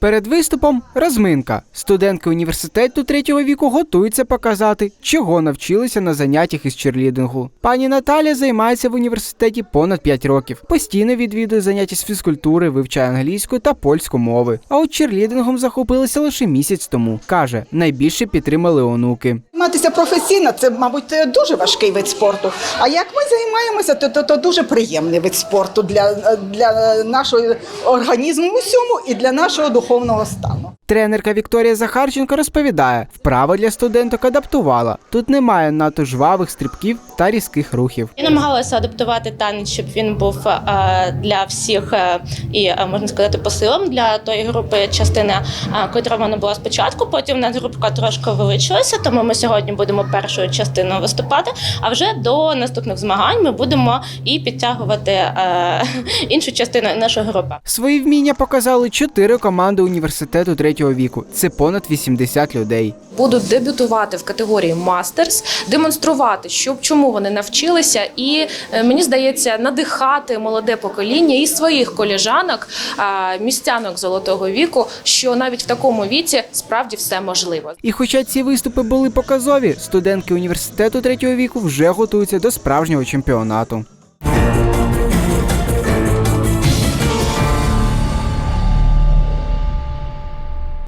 Перед виступом розминка. Студентки університету третього віку готуються показати, чого навчилися на заняттях із черлідингу. Пані Наталя займається в університеті понад 5 років. Постійно відвідує заняття з фізкультури, вивчає англійську та польську мови. А от черлідингом захопилися лише місяць тому. каже, найбільше підтримали онуки. Займатися професійно це, мабуть, дуже важкий вид спорту. А як ми займаємося, то, то, то дуже приємний вид спорту для, для нашого організму усьому і для нашого духовного стану. Тренерка Вікторія Захарченко розповідає, вправа для студенток адаптувала. Тут немає надто жвавих стрибків та різких рухів. Я намагалася адаптувати танець, щоб він був е, для всіх е, і е, можна сказати по силам для тої групи частини, котра в мене була спочатку. Потім в нас групка трошки вивищилася, тому ми сьогодні будемо першою частиною виступати. А вже до наступних змагань ми будемо і підтягувати іншу частину нашої групи. Свої вміння показали чотири команди університету третього віку. Це понад 80 людей. будуть дебютувати в категорії мастерс, демонструвати, що чому вони навчилися, і е, мені здається, надихати молоде покоління і своїх коліжанок, містянок золотого віку, що навіть в такому віці справді все можливо. І хоча ці виступи були показові, студентки університету третього віку вже готуються до справжнього чемпіонату.